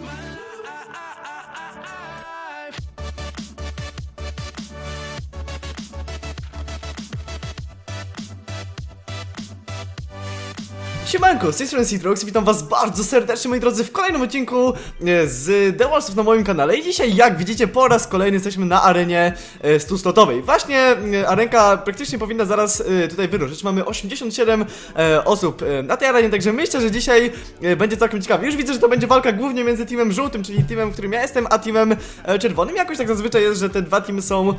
My Siemanko, z tej strony Citrox witam was bardzo serdecznie moi drodzy w kolejnym odcinku e, z The Wallsów na moim kanale. I dzisiaj jak widzicie po raz kolejny jesteśmy na arenie e, 100-slotowej Właśnie e, arenka praktycznie powinna zaraz e, tutaj wyruszyć, mamy 87 e, osób e, na tej arenie, także myślę, że dzisiaj e, będzie całkiem ciekawie. Już widzę, że to będzie walka głównie między teamem żółtym, czyli teamem, w którym ja jestem, a teamem e, czerwonym. Jakoś tak zazwyczaj jest, że te dwa teamy są,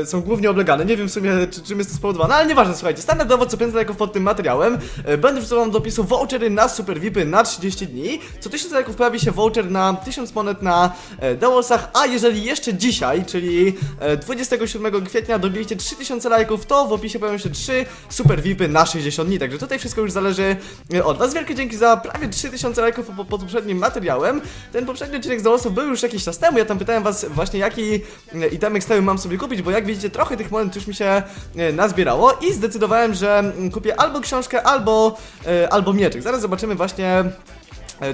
e, są głównie oblegane, nie wiem w sumie czy, czym jest to spowodowane, ale nieważne, słuchajcie. Standardowo co 5 lajków pod tym materiałem e, Będę wrzucał wam do opisu vouchery na Super VIPy na 30 dni. Co 1000 lajków pojawi się voucher na 1000 monet na e, The Wallsach, a jeżeli jeszcze dzisiaj, czyli e, 27 kwietnia dobiliście 3000 lajków, to w opisie pojawią się 3 Super VIPy na 60 dni. Także tutaj wszystko już zależy e, od was. Wielkie dzięki za prawie 3000 lajków po, pod poprzednim materiałem. Ten poprzedni odcinek z The Wallsów był już jakiś czas temu. Ja tam pytałem was właśnie jaki e, itemek stały mam sobie kupić, bo jak widzicie trochę tych monet już mi się e, nazbierało i zdecydowałem, że mm, kupię albo książkę, albo, albo mieczyk. Zaraz zobaczymy właśnie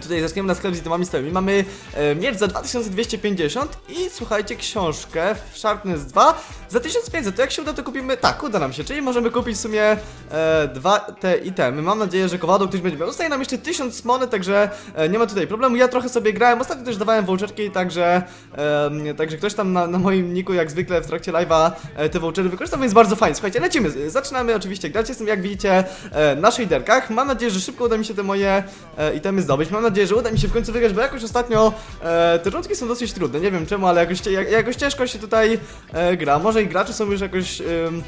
Tutaj zaczniemy na sklep z itemami stałymi. Mamy e, miecz za 2250 i słuchajcie, książkę w Sharpness 2 za 1500. To jak się uda, to kupimy. Tak, uda nam się, czyli możemy kupić w sumie e, dwa te itemy. Mam nadzieję, że kowadło ktoś będzie miał. Zostaje nam jeszcze 1000 monet, także e, nie ma tutaj problemu. Ja trochę sobie grałem. Ostatnio też dawałem voucherki, także, e, także ktoś tam na, na moim niku, jak zwykle w trakcie live'a, e, te vouchery wykorzystał, więc bardzo fajnie. Słuchajcie, lecimy. Zaczynamy oczywiście grać. Jestem, jak widzicie, e, na shaderkach. Mam nadzieję, że szybko uda mi się te moje e, itemy zdobyć. Mam nadzieję, że uda mi się w końcu wygrać, bo jakoś ostatnio e, te rundki są dosyć trudne. Nie wiem czemu, ale jakoś, jakoś ciężko się tutaj e, gra. Może i gracze są już jakoś. ym,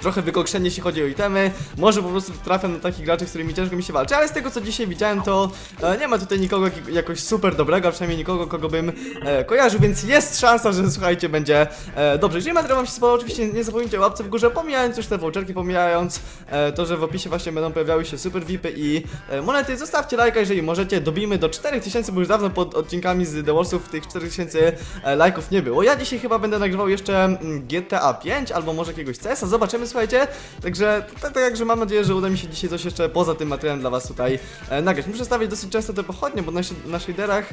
Trochę wykokszeni jeśli chodzi o itemy, może po prostu trafiam na takich graczy, z którymi ciężko mi się walczy, ale z tego co dzisiaj widziałem to e, nie ma tutaj nikogo jak, jakoś super dobrego, a przynajmniej nikogo kogo bym e, kojarzył, więc jest szansa, że słuchajcie będzie e, dobrze. Jeżeli materiał wam się spodobał, oczywiście nie zapomnijcie o łapce w górze, pomijając już te voucherki, pomijając e, to, że w opisie właśnie będą pojawiały się super VIPy i e, monety, zostawcie lajka jeżeli możecie, dobijmy do 4000, bo już dawno pod odcinkami z The Warsów tych 4000 e, lajków nie było. Ja dzisiaj chyba będę nagrywał jeszcze mm, GTA 5 albo może jakiegoś CS-a, zobaczymy słuchajcie, także tak, tak, że mam nadzieję, że uda mi się dzisiaj coś jeszcze poza tym materiałem dla was tutaj e, nagrać. Muszę stawiać dosyć często te pochodnie, bo na, na shaderach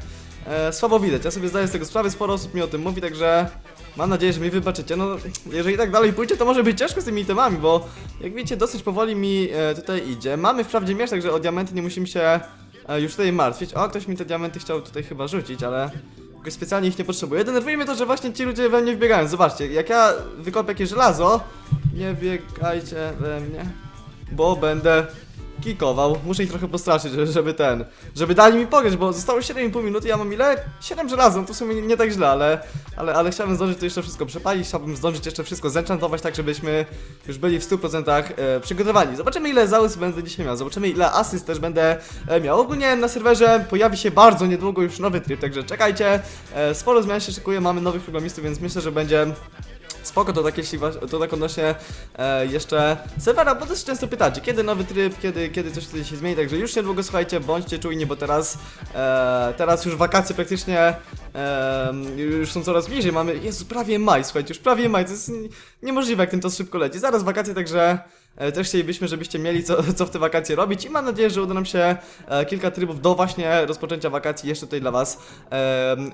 e, słabo widać, ja sobie zdaję z tego sprawę, sporo osób mi o tym mówi, także mam nadzieję, że mi wybaczycie. No, jeżeli tak dalej pójdzie, to może być ciężko z tymi itemami, bo jak widzicie, dosyć powoli mi e, tutaj idzie. Mamy wprawdzie miecz, także o diamenty nie musimy się e, już tutaj martwić. O, ktoś mi te diamenty chciał tutaj chyba rzucić, ale specjalnie ich nie potrzebuję. Denerwuje mnie to, że właśnie ci ludzie we mnie wbiegają. Zobaczcie, jak ja wykopię jakieś żelazo, nie biegajcie we mnie, bo będę kikował. Muszę ich trochę postraszyć, żeby- ten, żeby dali mi pograć, bo zostało 7,5 minuty, ja mam ile? 7 żelaza, no to w sumie nie, nie tak źle, ale, ale, ale chciałbym zdążyć to jeszcze wszystko przepalić, chciałbym zdążyć jeszcze wszystko zenchantować, tak żebyśmy już byli w 100% e, przygotowani. Zobaczymy ile załys będę dzisiaj miał, zobaczymy ile asyst też będę e, miał. Ogólnie na serwerze pojawi się bardzo niedługo już nowy tryb, także czekajcie, e, sporo zmian się szykuje, mamy nowych programistów, więc myślę, że będzie Spoko, to tak jeśli to tak odnośnie e, jeszcze serwera, bo dosyć często pytacie, kiedy nowy tryb, kiedy, kiedy coś tutaj się zmieni, także już niedługo słuchajcie, bądźcie czujni, bo teraz e, teraz już wakacje praktycznie e, już są coraz bliżej, mamy, Jezu, prawie maj, słuchajcie, już prawie maj, to jest niemożliwe jak ten czas szybko leci, zaraz wakacje, także e, też chcielibyśmy, żebyście mieli co, co w te wakacje robić i mam nadzieję, że uda nam się e, kilka trybów do właśnie rozpoczęcia wakacji jeszcze tutaj dla was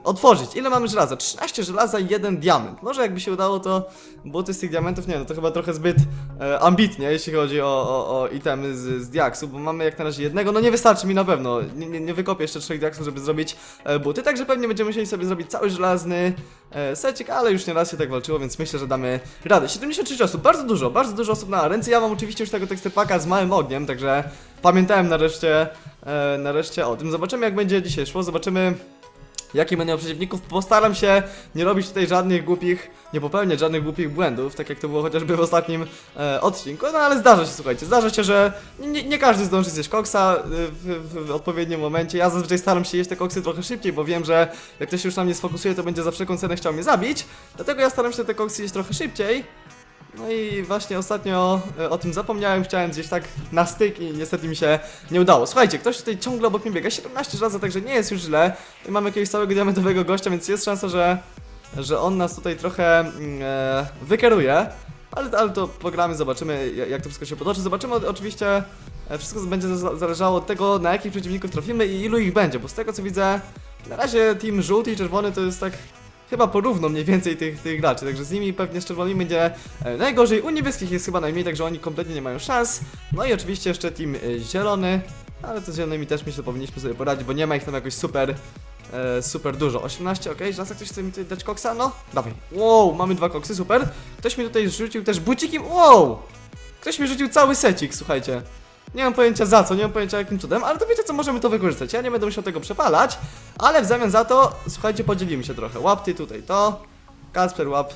otworzyć. Ile mamy żelaza? 13 żelaza i jeden diament. Może jakby się udało to buty z tych diamentów, nie no to chyba trochę zbyt e, ambitnie, jeśli chodzi o, o, o itemy z, z diaksu, bo mamy jak na razie jednego, no nie wystarczy mi na pewno, nie, nie, nie wykopię jeszcze trzech diaksów, żeby zrobić e, buty, także pewnie będziemy musieli sobie zrobić cały żelazny e, secik, ale już nie raz się tak walczyło, więc myślę, że damy radę. 76 osób, bardzo dużo, bardzo dużo osób na ręce, ja mam oczywiście już tego teksturpaka z małym ogniem, także pamiętałem nareszcie, e, nareszcie o tym. Zobaczymy jak będzie dzisiaj szło, zobaczymy jaki będę miał przeciwników. Postaram się nie robić tutaj żadnych głupich, nie popełniać żadnych głupich błędów, tak jak to było chociażby w ostatnim e, odcinku. No ale zdarza się, słuchajcie, zdarza się, że nie, nie, nie każdy zdąży zjeść koksa e, w, w, w odpowiednim momencie. Ja zazwyczaj staram się jeść te koksy trochę szybciej, bo wiem, że jak ktoś już na mnie sfokusuje, to będzie za wszelką cenę chciał mnie zabić. Dlatego ja staram się te koksy jeść trochę szybciej. No i właśnie ostatnio e, o tym zapomniałem, chciałem zjeść tak na styk i niestety mi się nie udało. Słuchajcie, ktoś tutaj ciągle obok mnie biega, 17 razy, także nie jest już źle. I mamy jakiegoś całego diamentowego gościa, więc jest szansa, że, że on nas tutaj trochę mm, e, wykieruje. Ale, ale to pogramy, zobaczymy jak to wszystko się potoczy. Zobaczymy oczywiście, e, wszystko będzie za- zależało od tego, na jakich przeciwników trafimy i ilu ich będzie, bo z tego co widzę, Na razie team żółty i czerwony to jest tak chyba porówno mniej więcej tych, tych graczy, także z nimi pewnie z czerwonymi będzie e, najgorzej. U niebieskich jest chyba najmniej, także oni kompletnie nie mają szans. No i oczywiście jeszcze team e, zielony, ale to z zielonymi też myślę powinniśmy sobie poradzić, bo nie ma ich tam jakoś super e, super dużo. 18, ok, że ktoś chce mi tutaj dać koksa? No, dawaj. Wow, mamy dwa koksy, super. Ktoś mi tutaj rzucił też bucikiem, wow! Ktoś mi rzucił cały secik, słuchajcie. Nie mam pojęcia za co, nie mam pojęcia jakim cudem, ale to wiecie co, możemy to wykorzystać. Ja nie będę musiał tego przepalać, ale w zamian za to, słuchajcie, podzielimy się trochę. Łap ty tutaj to, Kasper łap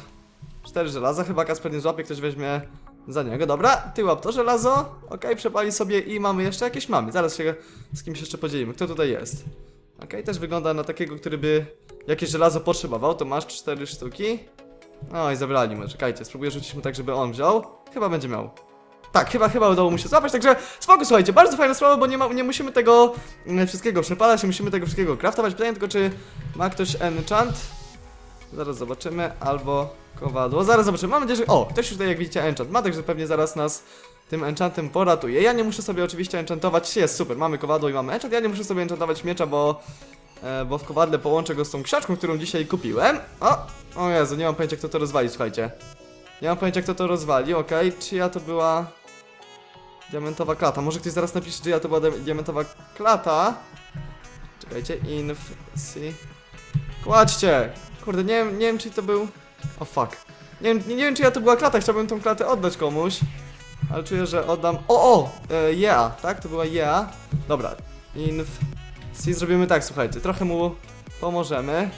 cztery żelaza, chyba Kasper nie złapie, ktoś weźmie za niego. Dobra, ty łap to żelazo, okej, przepali sobie i mamy jeszcze jakieś mamy. Zaraz się z kimś jeszcze podzielimy. Kto tutaj jest? Okej, też wygląda na takiego, który by jakieś żelazo potrzebował, to masz cztery sztuki. No i zabrali mu, czekajcie, spróbuję rzucić mu tak, żeby on wziął. Chyba będzie miał. Tak, chyba, chyba udało mu się złapać, także spoko, słuchajcie, bardzo fajna sprawa, bo nie, ma, nie musimy tego mm, wszystkiego przepalać, nie musimy tego wszystkiego craftować. Pytanie tylko, czy ma ktoś enchant? Zaraz zobaczymy, albo kowadło, zaraz zobaczymy, mam nadzieję, że... O, ktoś już tutaj jak widzicie enchant ma, także pewnie zaraz nas tym enchantem poratuje. Ja nie muszę sobie oczywiście enchantować, jest super, mamy kowadło i mamy enchant, ja nie muszę sobie enchantować miecza, bo... E, bo w kowadle połączę go z tą książką, którą dzisiaj kupiłem. O, o Jezu, nie mam pojęcia kto to rozwali, słuchajcie. Nie mam pojęcia kto to rozwali, okej, czyja to była... Diamentowa klata. Może ktoś zaraz napisze, czy ja to była dia- diamentowa klata. Czekajcie, inf, si. Kładźcie! Kurde, nie wiem, nie wiem czy to był... O fuck. Nie nie, nie wiem czy ja to była klata, chciałbym tą klatę oddać komuś. Ale czuję, że oddam... O, o! E, yeah, tak? To była yeah. Dobra. Inf... Si zrobimy tak, słuchajcie, trochę mu pomożemy.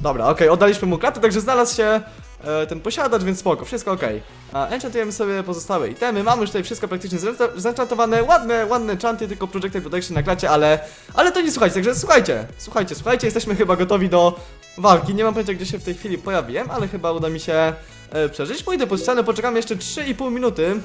Dobra, okej, oddaliśmy mu klatę, także znalazł się e, ten posiadacz, więc spoko, wszystko okej. A enchantujemy sobie pozostałe itemy, mamy już tutaj wszystko praktycznie zenchantowane, ładne, ładne chanty, tylko Projected Protection na klacie, ale, ale to nie słuchajcie, także słuchajcie, słuchajcie, słuchajcie, jesteśmy chyba gotowi do walki, nie mam pojęcia gdzie się w tej chwili pojawiłem, ale chyba uda mi się e, przeżyć, pójdę pod ścianę, poczekamy jeszcze 3,5 minuty,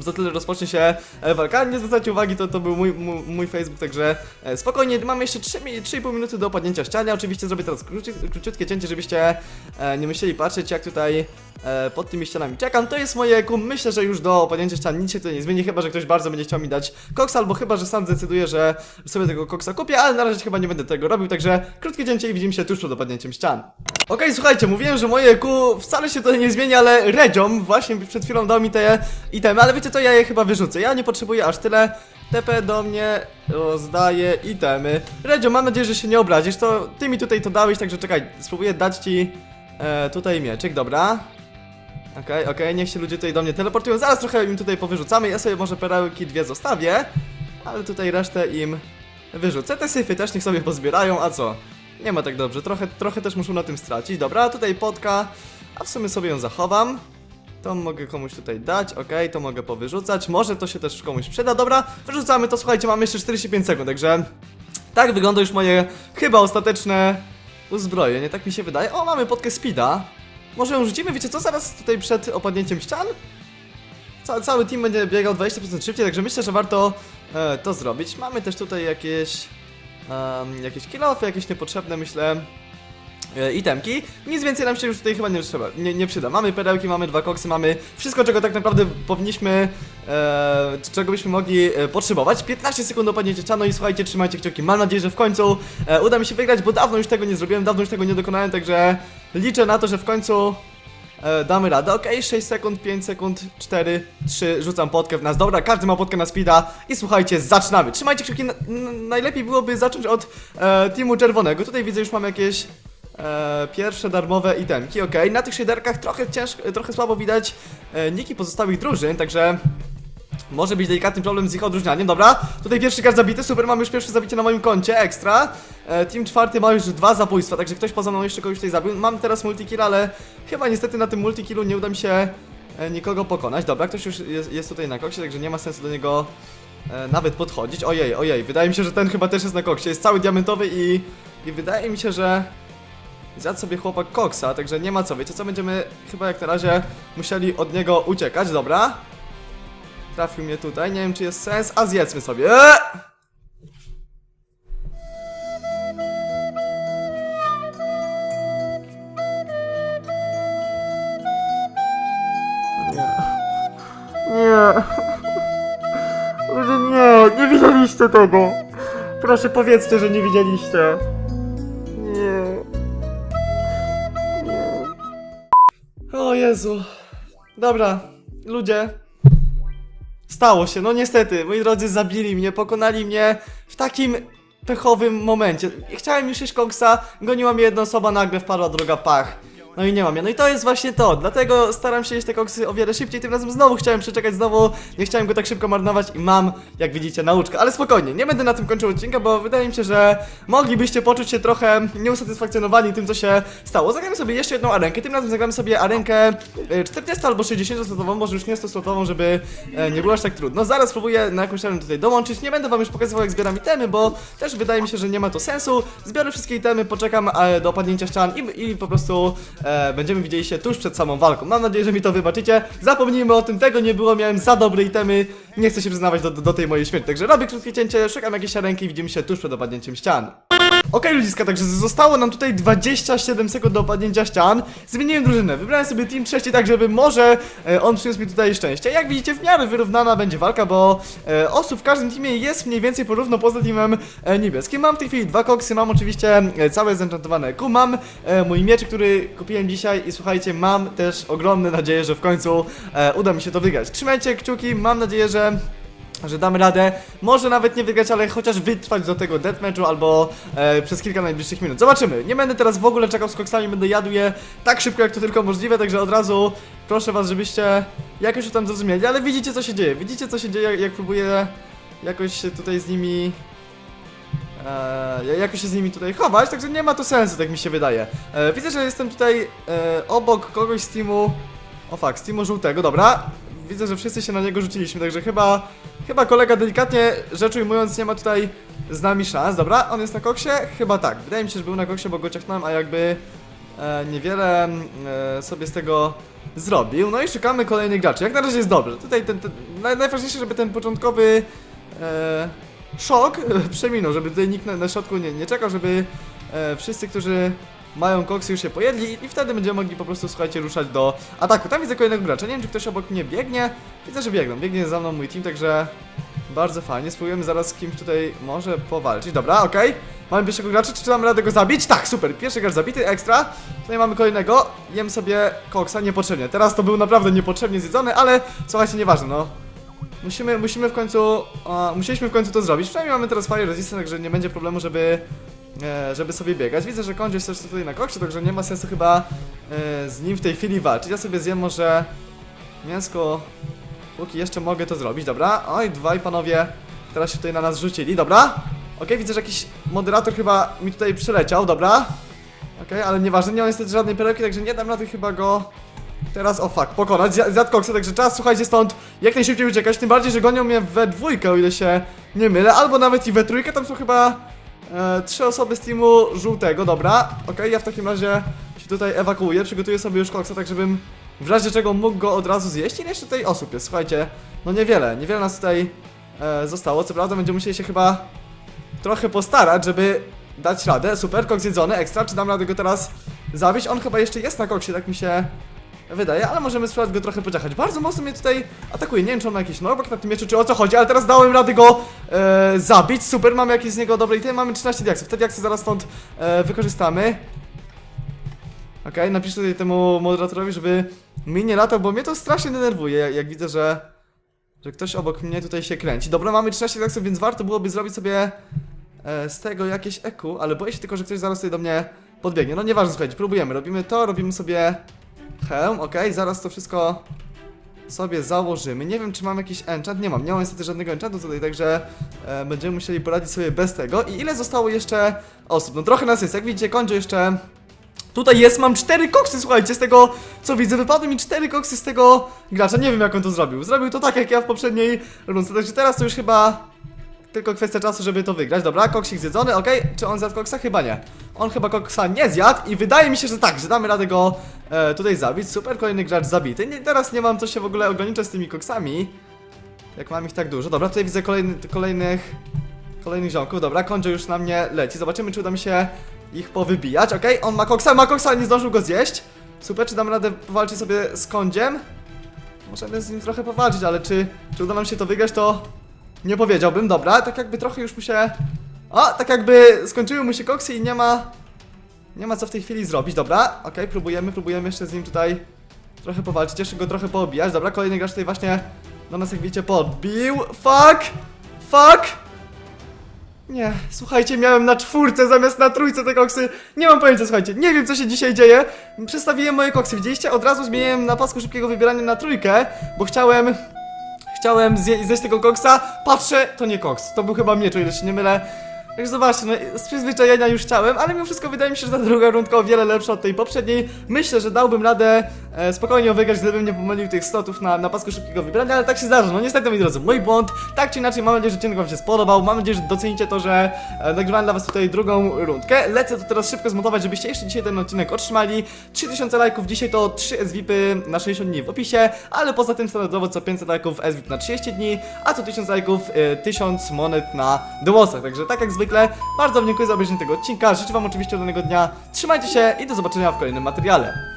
za tyle rozpocznie się e, walka. Nie zwracajcie uwagi, to, to był mój, mój, mój Facebook, także e, spokojnie. Mamy jeszcze 3, mi- 3,5 minuty do opadnięcia ściany. Oczywiście zrobię teraz króci, króciutkie cięcie, żebyście e, nie musieli patrzeć, jak tutaj e, pod tymi ścianami czekam. To jest moje kum. Myślę, że już do opadnięcia ścian nic się tutaj nie zmieni, chyba że ktoś bardzo będzie chciał mi dać koksa, albo chyba że sam zdecyduję, że sobie tego koksa kupię, ale na razie chyba nie będę tego robił, także krótkie cięcie i widzimy się tuż przed opadnięciem ścian. Okej, słuchajcie, mówiłem, że moje ku wcale się tutaj nie zmieni, ale Redziom właśnie przed chwilą dał mi te itemy, ale wiecie co, ja je chyba wyrzucę. Ja nie potrzebuję aż tyle. TP do mnie rozdaje itemy. Redzio, mam nadzieję, że się nie obrazisz, to ty mi tutaj to dałeś, także czekaj, spróbuję dać ci e, tutaj mieczyk, dobra. Okej, okej, niech się ludzie tutaj do mnie teleportują, zaraz trochę im tutaj powyrzucamy, ja sobie może perełki dwie zostawię, ale tutaj resztę im wyrzucę. Te syfy też niech sobie pozbierają, a co? Nie ma tak dobrze, trochę, trochę też muszą na tym stracić. Dobra, tutaj potka, a w sumie sobie ją zachowam. To mogę komuś tutaj dać, okej, to mogę powyrzucać. Może to się też komuś przyda. Dobra, wyrzucamy to, słuchajcie, mamy jeszcze 45 sekund, także tak wygląda już moje chyba ostateczne uzbrojenie, tak mi się wydaje. O, mamy potkę speeda. Może ją rzucimy, wiecie co, zaraz tutaj przed opadnięciem ścian? Ca cały team będzie biegał 20% szybciej, także myślę, że warto e, to zrobić. Mamy też tutaj jakieś jakieś kilofy, jakieś niepotrzebne, myślę, e, itemki. Nic więcej nam się już tutaj chyba nie, trzeba, nie, nie przyda. Mamy perełki, mamy dwa koksy, mamy wszystko, czego tak naprawdę powinniśmy, e, czego byśmy mogli e, potrzebować. 15 sekund do padnięcia czano i słuchajcie, trzymajcie kciuki. Mam nadzieję, że w końcu e, uda mi się wygrać, bo dawno już tego nie zrobiłem, dawno już tego nie dokonałem, także liczę na to, że w końcu E, damy radę, okej, 6 sekund, 5 sekund, 4, 3, rzucam potkę w nas, dobra, każdy ma potkę na speeda i słuchajcie, zaczynamy, trzymajcie kciuki, najlepiej byłoby zacząć od e, teamu czerwonego, tutaj widzę już mam jakieś e, pierwsze darmowe itemki, okej, na tych shaderkach trochę ciężko, trochę słabo widać e, niki pozostałych drużyn, także może być delikatny problem z ich odróżnianiem, dobra. Tutaj pierwszy kart zabity, super, mam już pierwsze zabicie na moim koncie, ekstra. E, team czwarty ma już dwa zabójstwa, także ktoś poza mną jeszcze kogoś tutaj zabił. Mam teraz multikill, ale chyba niestety na tym multikillu nie uda mi się e, nikogo pokonać. Dobra, ktoś już jest, jest tutaj na koksie, także nie ma sensu do niego e, nawet podchodzić. Ojej, ojej, wydaje mi się, że ten chyba też jest na koksie, jest cały diamentowy i, i wydaje mi się, że zjadł sobie chłopak koksa, także nie ma co, wiecie co, będziemy chyba jak na razie musieli od niego uciekać, dobra. Trafił mnie tutaj, nie wiem czy jest sens, a zjedzmy sobie. Eee! Nie. Nie. Nie, nie widzieliście tego. Proszę powiedzcie, że nie widzieliście. Nie. O Jezu. Dobra, ludzie. Stało się, no niestety, moi drodzy zabili mnie, pokonali mnie w takim pechowym momencie. Chciałem już iść koksa, goniła mnie jedna osoba, nagle wpadła druga pach. No i nie mam ja. No i to jest właśnie to. Dlatego staram się jeść te koksy o wiele szybciej. Tym razem znowu chciałem przeczekać, znowu nie chciałem go tak szybko marnować i mam, jak widzicie, nauczkę. Ale spokojnie, nie będę na tym kończył odcinka, bo wydaje mi się, że moglibyście poczuć się trochę nieusatysfakcjonowani tym, co się stało. Zagramy sobie jeszcze jedną arenkę. Tym razem zagramy sobie arenkę e, 40 albo 60 slotową, może już nie 100 slotową, żeby e, nie było aż tak trudno. Zaraz spróbuję na jakąś arenę tutaj dołączyć. Nie będę wam już pokazywał, jak zbieram itemy, bo też wydaje mi się, że nie ma to sensu. Zbiorę wszystkie itemy, poczekam e, do opadnięcia ścian i, i po prostu e, będziemy widzieli się tuż przed samą walką. Mam nadzieję, że mi to wybaczycie. Zapomnijmy o tym, tego nie było, miałem za dobre itemy. Nie chcę się przyznawać do, do, do tej mojej śmierci. Także robię krótkie cięcie, szukam jakiejś arenki i widzimy się tuż przed opadnięciem ścian. Okej ludziska, także zostało nam tutaj 27 sekund do opadnięcia ścian. Zmieniłem drużynę, wybrałem sobie team trzeci, tak żeby może e, on przyniósł mi tutaj szczęście. Jak widzicie, w miarę wyrównana będzie walka, bo e, osób w każdym teamie jest mniej więcej porówno poza teamem e, niebieskim. Mam w tej chwili dwa koksy, mam oczywiście e, całe zenchantowane EQ, mam e, mój miecz, który kupiłem dzisiaj i słuchajcie, mam też ogromne nadzieję, że w końcu e, uda mi się to wygrać. Trzymajcie kciuki, mam nadzieję, że że damy radę, może nawet nie wygrać, ale chociaż wytrwać do tego deathmatchu albo e, przez kilka najbliższych minut. Zobaczymy. Nie będę teraz w ogóle czekał z koksami, będę jadł je tak szybko jak to tylko możliwe, także od razu proszę was, żebyście jakoś tam zrozumieli, ale widzicie co się dzieje, widzicie co się dzieje, jak, próbuję jakoś tutaj z nimi e, jakoś się z nimi tutaj chować, także nie ma to sensu, tak mi się wydaje. E, widzę, że jestem tutaj e, obok kogoś z teamu, o fakt, z teamu żółtego, dobra. Widzę, że wszyscy się na niego rzuciliśmy, także chyba, chyba kolega delikatnie rzecz ujmując nie ma tutaj z nami szans. Dobra, on jest na koksie? Chyba tak. Wydaje mi się, że był na koksie, bo go ciachnąłem, a jakby e, niewiele e, sobie z tego zrobił. No i szukamy kolejnych graczy. Jak na razie jest dobrze. Tutaj ten, ten naj, najważniejsze, żeby ten początkowy e, szok przeminął, żeby tutaj nikt na, na środku nie, nie czekał, żeby e, wszyscy, którzy mają koksy już się pojedli i wtedy będziemy mogli po prostu, słuchajcie, ruszać do ataku. Tam widzę kolejnego gracza, nie wiem czy ktoś obok mnie biegnie, widzę, że biegną, biegnie za mną mój team, także bardzo fajnie, spróbujemy zaraz z kimś tutaj może powalczyć, dobra, okej, mamy pierwszego gracza, czy damy radę go zabić? Tak, super, pierwszy gracz zabity, ekstra, tutaj mamy kolejnego, jem sobie koksa niepotrzebnie, teraz to był naprawdę niepotrzebnie zjedzony, ale słuchajcie, nieważne, no, Musimy, musimy w końcu, a, musieliśmy w końcu to zrobić. Przynajmniej mamy teraz fire resistance, także nie będzie problemu, żeby, żeby sobie biegać. Widzę, że kończy też tutaj na koksie, także nie ma sensu chyba e, z nim w tej chwili walczyć. Ja sobie zjem może mięsko, póki jeszcze mogę to zrobić, dobra? Oj, dwaj panowie teraz się tutaj na nas rzucili, dobra? Okej, widzę, że jakiś moderator chyba mi tutaj przyleciał, dobra? Okej, ale nieważne, nie mam niestety żadnej perełki, także nie dam rady chyba go Teraz, o fuck, pokonać, Zja- zjadł koksa, także czas, słuchajcie, stąd jak najszybciej uciekać, tym bardziej, że gonią mnie we dwójkę, o ile się nie mylę, albo nawet i we trójkę, tam są chyba e, trzy osoby z teamu żółtego, dobra, okej, ja w takim razie się tutaj ewakuuję, przygotuję sobie już koksa, tak żebym w razie czego mógł go od razu zjeść, ile jeszcze tutaj osób jest, słuchajcie, no niewiele, niewiele nas tutaj e, zostało, co prawda będziemy musieli się chyba trochę postarać, żeby dać radę, super, koks zjedzony, ekstra, czy dam radę go teraz zabić, on chyba jeszcze jest na koksie, tak mi się wydaje, ale możemy spróbować go trochę pociachać. Bardzo mocno mnie tutaj atakuje. Nie wiem, czy on ma jakiś knockback na tym mieczu, czy o co chodzi, ale teraz dałem radę go e, zabić. Super, mamy jakieś z niego dobre itemy. Mamy 13 diaksów. Te diaksy zaraz stąd e, wykorzystamy. Okej, napiszę tutaj temu moderatorowi, żeby mi nie latał, bo mnie to strasznie denerwuje, jak, jak widzę, że, że ktoś obok mnie tutaj się kręci. Dobra, mamy 13 diaksów, więc warto byłoby zrobić sobie e, z tego jakieś eku, ale boję się tylko, że ktoś zaraz tutaj do mnie podbiegnie. No nieważne, słuchajcie, próbujemy. Robimy to, robimy sobie hełm, okej, zaraz to wszystko sobie założymy. Nie wiem, czy mam jakiś enchant, nie mam, nie mam niestety żadnego enchantu tutaj, także e, będziemy musieli poradzić sobie bez tego. I ile zostało jeszcze osób? No trochę nas jest, jak widzicie, kończę jeszcze... Tutaj jest, mam cztery koksy, słuchajcie, z tego co widzę, wypadły mi cztery koksy z tego gracza, nie wiem jak on to zrobił. Zrobił to tak jak ja w poprzedniej rundce, także teraz to już chyba tylko kwestia czasu, żeby to wygrać. Dobra, koksik zjedzony, okej. Czy on zjadł koksa? Chyba nie. On chyba koksa nie zjadł i wydaje mi się, że tak, że damy radę go e, tutaj zabić. Super, kolejny gracz zabity. Nie, teraz nie mam co się w ogóle ograniczać z tymi koksami. Jak mam ich tak dużo. Dobra, tutaj widzę kolejny, kolejnych kolejnych ziomków. Dobra, Konjo już na mnie leci. Zobaczymy, czy uda mi się ich powybijać. Okej, on ma koksa, ma koksa, nie zdążył go zjeść. Super, czy dam radę powalczyć sobie z Kondziem? Możemy z nim trochę powalczyć, ale czy, czy uda nam się to wygrać, to nie powiedziałbym. Dobra, tak jakby trochę już mu się O, tak jakby skończyły mu się koksy i nie ma... Nie ma co w tej chwili zrobić, dobra. Okej, próbujemy, próbujemy jeszcze z nim tutaj trochę powalczyć, jeszcze go trochę poobijać. Dobra, kolejny gracz tutaj właśnie do nas, jak widzicie, podbił. Fuck! Fuck! Nie, słuchajcie, miałem na czwórce zamiast na trójce te koksy. Nie mam pojęcia, słuchajcie, nie wiem co się dzisiaj dzieje. Przestawiłem moje koksy, widzieliście? Od razu zmieniłem na pasku szybkiego wybierania na trójkę, bo chciałem... Chciałem zje zjeść tego koksa, patrzę, to nie koks, to był chyba miecz, o ile się nie mylę. Także zobaczcie, no z przyzwyczajenia już chciałem, ale mimo wszystko wydaje mi się, że ta druga rundka o wiele lepsza od tej poprzedniej. Myślę, że dałbym radę e, spokojnie wygrać, gdybym nie pomylił tych slotów na, na pasku szybkiego wybrania, ale tak się zdarza. No niestety, moi drodzy, mój błąd. Tak czy inaczej, mam nadzieję, że odcinek wam się spodobał. Mam nadzieję, że docenicie to, że e, nagrywałem dla was tutaj drugą rundkę. Lecę to teraz szybko zmontować, żebyście jeszcze dzisiaj ten odcinek otrzymali. 3000 lajków, dzisiaj to 3 SVIPy na 60 dni w opisie, ale poza tym standardowo co 500 lajków SVIP na 30 dni, a co 1000 lajków e, 1000 monet na Wallsach. Także tak jak zwykle, bardzo wam dziękuję za obejrzenie tego odcinka. Życzę wam oczywiście udanego dnia. Trzymajcie się i do zobaczenia w kolejnym materiale.